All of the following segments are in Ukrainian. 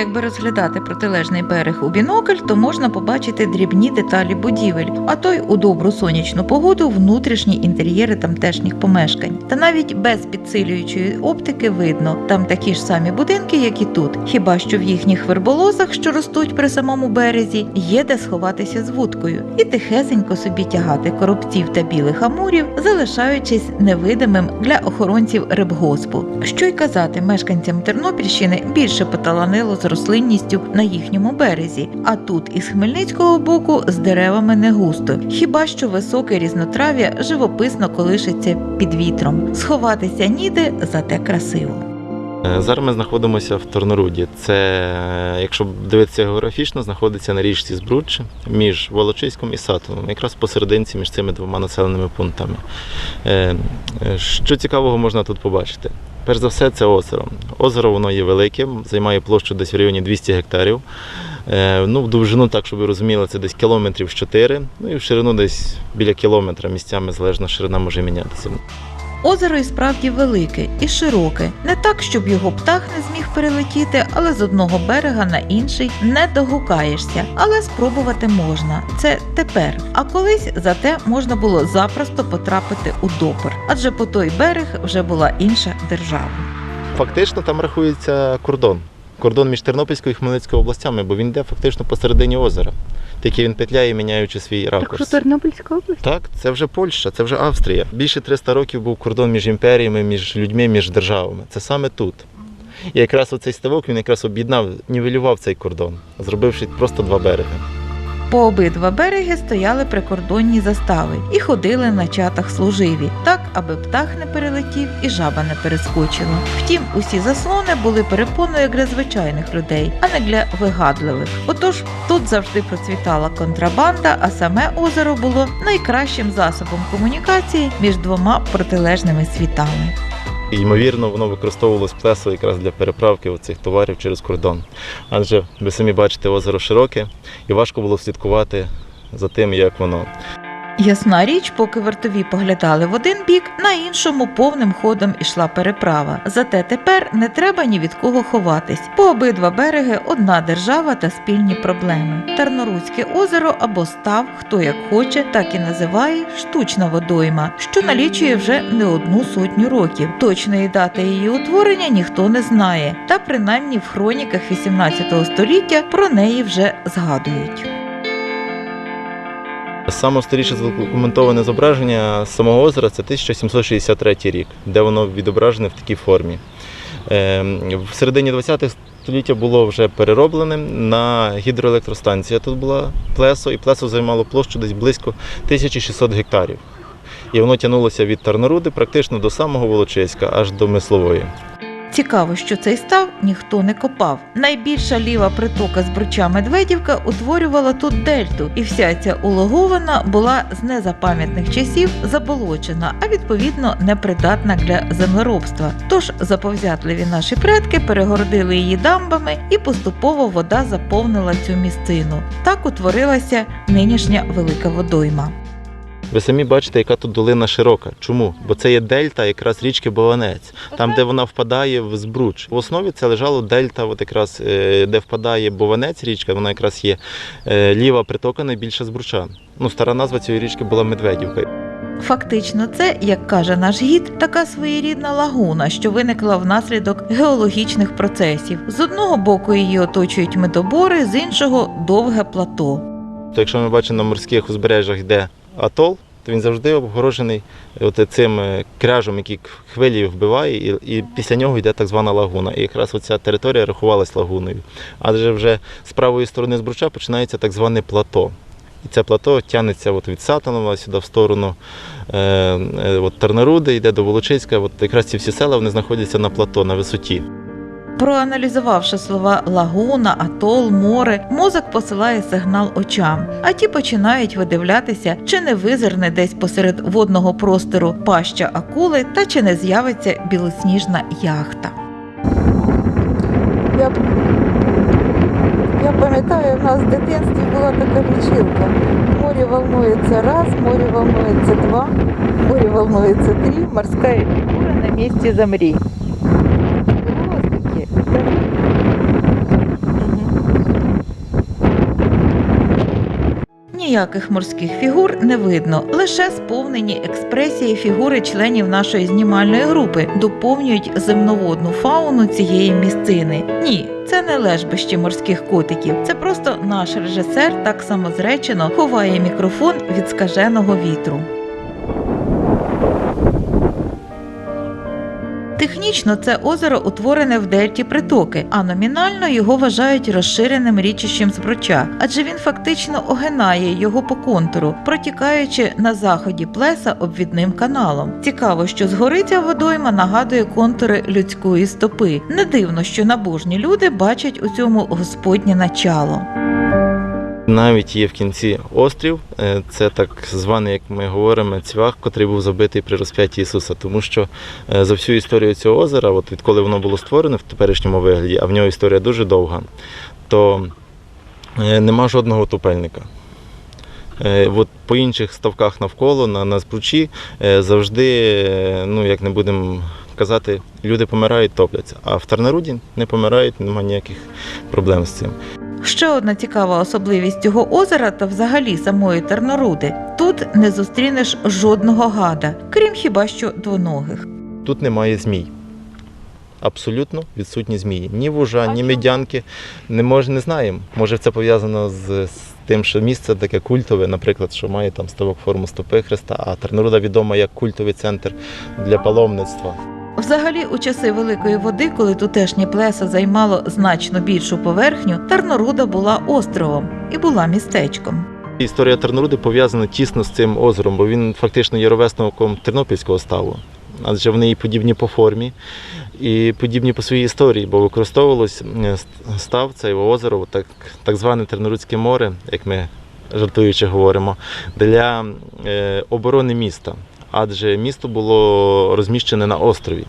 якби розглядати протилежний берег у бінокль, то можна побачити дрібні деталі будівель, а то й у добру сонячну погоду внутрішні інтер'єри тамтешніх помешкань. Та навіть без підсилюючої оптики видно, там такі ж самі будинки, як і тут. Хіба що в їхніх верболозах, що ростуть при самому березі, є де сховатися з вудкою і тихесенько собі тягати коробців та білих амурів, залишаючись невидимим для охоронців рибгоспу. Що й казати, мешканцям Тернопільщини більше поталанило з рослинністю на їхньому березі, а тут із Хмельницького боку з деревами не густо. Хіба що високе різнотрав'я живописно колишиться під вітром. Сховатися ніде, зате красиво. Е, Зараз ми знаходимося в Торноруді. Це, е, якщо дивитися географічно, знаходиться на річці Збрудче між Волочиськом і Сатовом, якраз посерединці між цими двома населеними пунктами. Е, Що цікавого можна тут побачити? Перш за все, це озеро. Озеро воно є великим, займає площу десь в районі 200 гектарів. Е, Ну, в довжину, так щоб ви розуміли, це десь кілометрів 4, ну і в ширину десь біля кілометра місцями залежно ширина може мінятися. Озеро і справді велике і широке, не так, щоб його птах не зміг перелетіти, але з одного берега на інший не догукаєшся. Але спробувати можна. Це тепер. А колись зате можна було запросто потрапити у допор, адже по той берег вже була інша держава. Фактично там рахується кордон. Кордон між Тернопільською і Хмельницькою областями, бо він йде фактично посередині озера. Тільки він петляє, міняючи свій Так що. Тернопільська область? Так, це вже Польща, це вже Австрія. Більше 300 років був кордон між імперіями, між людьми, між державами. Це саме тут. І якраз оцей ставок він якраз об'єднав, нівелював цей кордон, зробивши просто два береги. По обидва береги стояли прикордонні застави і ходили на чатах служиві, так аби птах не перелетів і жаба не перескочила. Втім, усі заслони були перепоною для звичайних людей, а не для вигадливих. Отож, тут завжди процвітала контрабанда, а саме озеро було найкращим засобом комунікації між двома протилежними світами. І, ймовірно, воно використовувалось плесо якраз для переправки цих товарів через кордон. Адже ви самі бачите, озеро широке і важко було слідкувати за тим, як воно. Ясна річ, поки вартові поглядали в один бік, на іншому повним ходом ішла переправа. Зате тепер не треба ні від кого ховатись. По обидва береги одна держава та спільні проблеми. Тарноруцьке озеро або став, хто як хоче, так і називає штучна водойма, що налічує вже не одну сотню років. Точної дати її утворення ніхто не знає, та принаймні в хроніках 18 століття про неї вже згадують. Саме старіше задокументоване зображення самого озера це 1763 рік, де воно відображене в такій формі. Ем, В середині ХХ століття було вже перероблене на гідроелектростанція. Тут була плесо, і плесо займало площу десь близько 1600 гектарів. І воно тягнулося від Тарноруди практично до самого Волочиська, аж до Мислової. Цікаво, що цей став ніхто не копав. Найбільша ліва притока з бруча Медведівка утворювала тут дельту, і вся ця улоговина була з незапам'ятних часів заболочена, а відповідно непридатна для землеробства. Тож заповзятливі наші предки перегородили її дамбами, і поступово вода заповнила цю місцину. Так утворилася нинішня велика водойма. Ви самі бачите, яка тут долина широка. Чому? Бо це є дельта якраз річки Бованець, там, де вона впадає в Збруч. В основі це лежало дельта, от якраз е, де впадає Бованець річка, вона якраз є е, ліва притока найбільша Збруча. Ну, стара назва цієї річки була Медведівка. Фактично, це, як каже наш гід, така своєрідна лагуна, що виникла внаслідок геологічних процесів. З одного боку її оточують медобори, з іншого довге плато. То якщо ми бачимо на морських узбережжях, йде атол, то він завжди обгорожений от цим е, кряжем, який хвилі вбиває, і, і після нього йде так звана лагуна. І якраз оця територія рахувалась лагуною. Адже вже з правої сторони Збруча починається так зване плато. І це плато тягнеться от від Сатанова сюди в сторону е, е, от Тарнаруди, йде до Волочиська. От якраз ці всі села вони знаходяться на плато, на висоті. Проаналізувавши слова лагуна, атол, море, мозок посилає сигнал очам, а ті починають видивлятися, чи не визирне десь посеред водного простору паща акули та чи не з'явиться білосніжна яхта. Я, я пам'ятаю, в нас в дитинстві була така лічилка. Море волнується раз, море волнується два, море волнується три, морська фігура на місці замрі. Було таке. Ніяких морських фігур не видно, лише сповнені експресії фігури членів нашої знімальної групи доповнюють земноводну фауну цієї місцини. Ні, це не лежбище морських котиків. Це просто наш режисер так самозречено ховає мікрофон від скаженого вітру. Технічно це озеро утворене в дельті притоки, а номінально його вважають розширеним річищем Збруча, адже він фактично огинає його по контуру, протікаючи на заході плеса обвідним каналом. Цікаво, що згори ця водойма нагадує контури людської стопи. Не дивно, що набожні люди бачать у цьому господнє начало. Навіть є в кінці острів, е, це так званий, як ми говоримо, цвях, котрий був забитий при розп'ятті Ісуса. Тому що е, за всю історію цього озера, от відколи воно було створене в теперішньому вигляді, а в нього історія дуже довга, то е, нема жодного топельника. Е, От по інших ставках навколо на, на збручі е, завжди, ну як не будемо казати, люди помирають, топляться. А в Тарнаруді не помирають, немає ніяких проблем з цим. Ще одна цікава особливість цього озера та взагалі самої Терноруди. Тут не зустрінеш жодного гада, крім хіба що двоногих. Тут немає змій. Абсолютно відсутні змії. Ні вужа, ні медянки. Не може, не знаємо. Може, це пов'язано з, з тим, що місце таке культове, наприклад, що має там ставок форму стопи Христа, а Терноруда відома як культовий центр для паломництва. Взагалі, у часи великої води, коли тутешнє плесо займало значно більшу поверхню, Тарноруда була островом і була містечком. Історія Терноруди пов'язана тісно з цим озером, бо він фактично є ровесником Тернопільського ставу. Адже вони і подібні по формі, і подібні по своїй історії, бо використовувалось став це озеро, так, так зване Тернорудське море, як ми жартуючи говоримо, для е, оборони міста. Адже місто було розміщене на острові.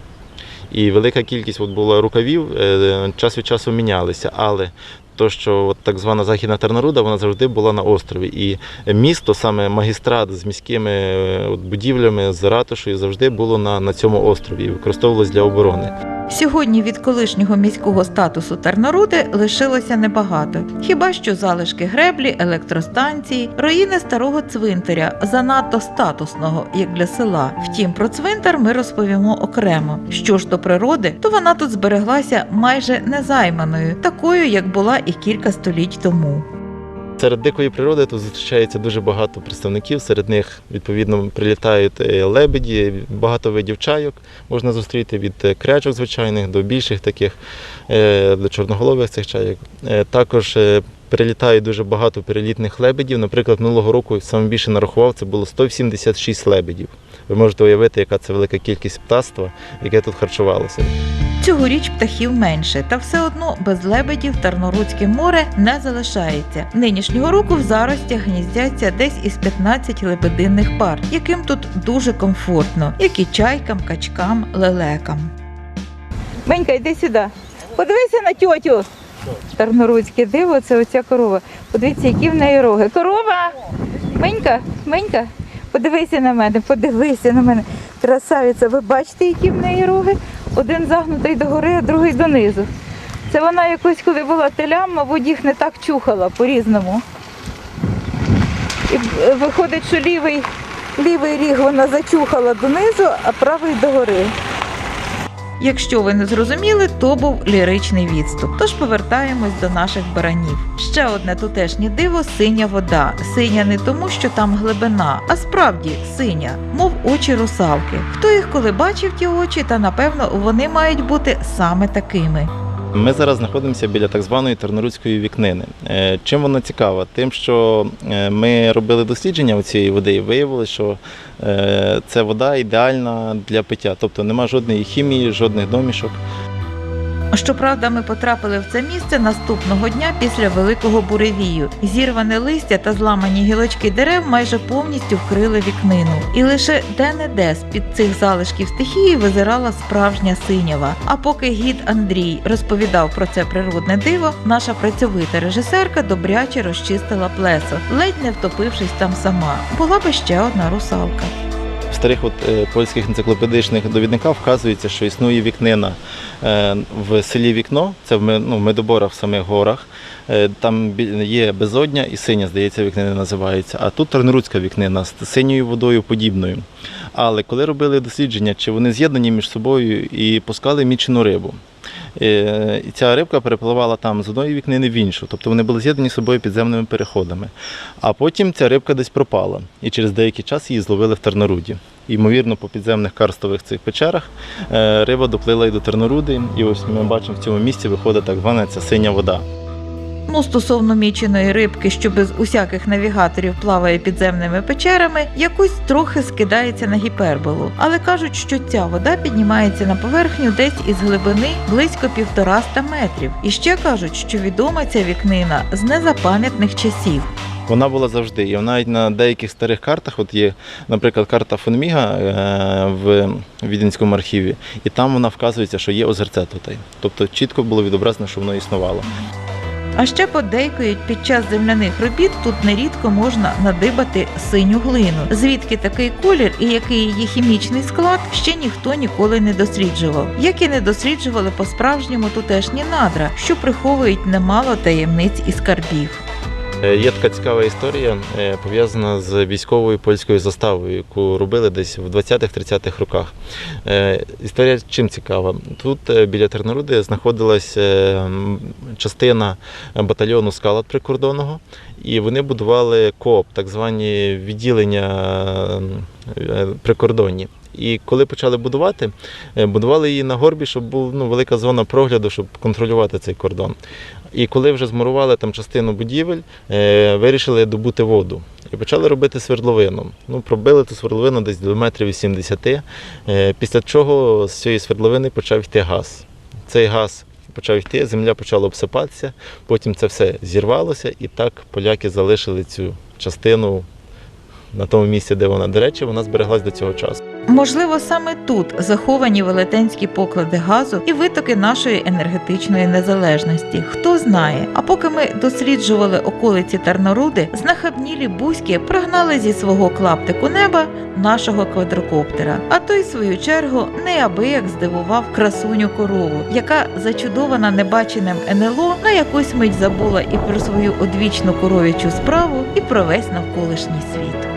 І велика кількість от була рукавів, е, час від часу мінялися. Але то, що от так звана Західна Тернаруда, вона завжди була на острові. І місто, саме магістрат з міськими е, будівлями, з ратушею, завжди було на, на цьому острові і використовувалось для оборони. Сьогодні від колишнього міського статусу Тарноруди лишилося небагато. Хіба що залишки греблі, електростанції, руїни старого цвинтаря, занадто статусного, як для села. Втім, про цвинтар ми розповімо окремо. Що ж до природи, то вона тут збереглася майже незайманою, такою, як була і кілька століть тому. Серед дикої природи тут зустрічається дуже багато представників. Серед них відповідно прилітають е, лебеді, багато видів чайок можна зустріти від е, крячок звичайних до більших таких, е, до чорноголових цих чайок. Також прилітає дуже багато перелітних лебедів. Наприклад, минулого року саме більше нарахував це було 176 лебедів. Ви можете уявити, яка це велика кількість птаства, яке тут харчувалося. Цьогоріч птахів менше, та все одно без лебедів Тарнорудське море не залишається. Нинішнього року в заростях гніздяться десь із 15 лебединних пар, яким тут дуже комфортно, як і чайкам, качкам, лелекам. Менька, йди сюди. Подивися на тьотю. Тарнорудське диво, це оця корова. Подивіться, які в неї роги. Корова! Менька, Менька, подивися на мене, подивися на мене. Красавиця, ви бачите, які в неї роги? Один загнутий догори, а другий донизу. Це вона якось, коли була телям, мабуть, їх не так чухала по-різному. І е, виходить, що лівий, лівий ріг вона зачухала донизу, а правий догори. Якщо ви не зрозуміли, то був ліричний відступ. Тож повертаємось до наших баранів. Ще одне тутешнє диво синя вода. Синя не тому, що там глибина, а справді синя, мов очі русалки. Хто їх коли бачив ті очі, та напевно вони мають бути саме такими. Ми зараз знаходимося біля так званої Тернорудської вікнини. Е, Чим вона цікава? Тим, що е, ми робили дослідження у цієї води і виявили, що це вода ідеальна для пиття, тобто нема жодної хімії, жодних домішок. Щоправда, ми потрапили в це місце наступного дня після великого буревію. Зірване листя та зламані гілочки дерев майже повністю вкрили вікнину. І лише де-не-де з-під цих залишків стихії визирала справжня синява. А поки гід Андрій розповідав про це природне диво, наша працьовита режисерка добряче розчистила плесо, ледь не втопившись там сама. Була би ще одна русалка. Старих от, е, польських енциклопедичних довідниках вказується, що існує вікнина е, в селі Вікно, це в ну, Медоборах в самих горах. Е, Там є безодня і синя, здається, вікнина називається. А тут Тарноруцька вікнина з синьою водою подібною. Але коли робили дослідження, чи вони з'єднані між собою і пускали мічену рибу. Е, І ця рибка перепливала там з одної вікнини в іншу, тобто вони були з'єднані з собою підземними переходами. А потім ця рибка десь пропала, і через деякий час її зловили в Терноруді. Ймовірно, по підземних карстових цих печерах е, риба доплила і до Терноруди, і ось ми бачимо в цьому місці виходить так звана ця синя вода. Ну, стосовно міченої рибки, що без усяких навігаторів плаває підземними печерами, якось трохи скидається на гіперболу. Але кажуть, що ця вода піднімається на поверхню десь із глибини близько півтораста метрів. І ще кажуть, що відома ця вікнина з незапам'ятних часів. Вона була завжди. І навіть на деяких старих картах, от є, наприклад, карта фон Міга е, в Віденському архіві, і там вона вказується, що є озерце тут. Тобто чітко було відображено, що воно існувало. А ще подейкують, під час земляних робіт тут нерідко можна надибати синю глину. Звідки такий колір і який її хімічний склад ще ніхто ніколи не досліджував, як і не досліджували по-справжньому тутешні надра, що приховують немало таємниць і скарбів. Е, Є така цікава історія, е, пов'язана з військовою польською заставою, яку робили десь в 20-30-х роках. Е, Історія чим цікава? Тут біля Терноруди знаходилась е, частина батальйону скалат прикордонного, і вони будували КООП, так звані відділення прикордонні. І коли почали будувати, е, будували її на горбі, щоб була ну, велика зона прогляду, щоб контролювати цей кордон. І коли вже змурували там частину будівель, е, вирішили добути воду. І почали робити свердловину. Ну, пробили ту свердловину десь до метрів 80, е, після чого з цієї свердловини почав йти газ. Цей газ почав йти, земля почала обсипатися, потім це все зірвалося, і так поляки залишили цю частину на тому місці, де вона. До речі, вона збереглась до цього часу. Можливо, саме тут заховані велетенські поклади газу і витоки нашої енергетичної незалежності. Хто знає? А поки ми досліджували околиці Тарноруди, знахабнілі бузьки прогнали зі свого клаптику неба нашого квадрокоптера. А той, в свою чергу, неабияк здивував красуню корову, яка, зачудована небаченим НЛО, на якусь мить забула і про свою одвічну коров'ячу справу, і про весь навколишній світ.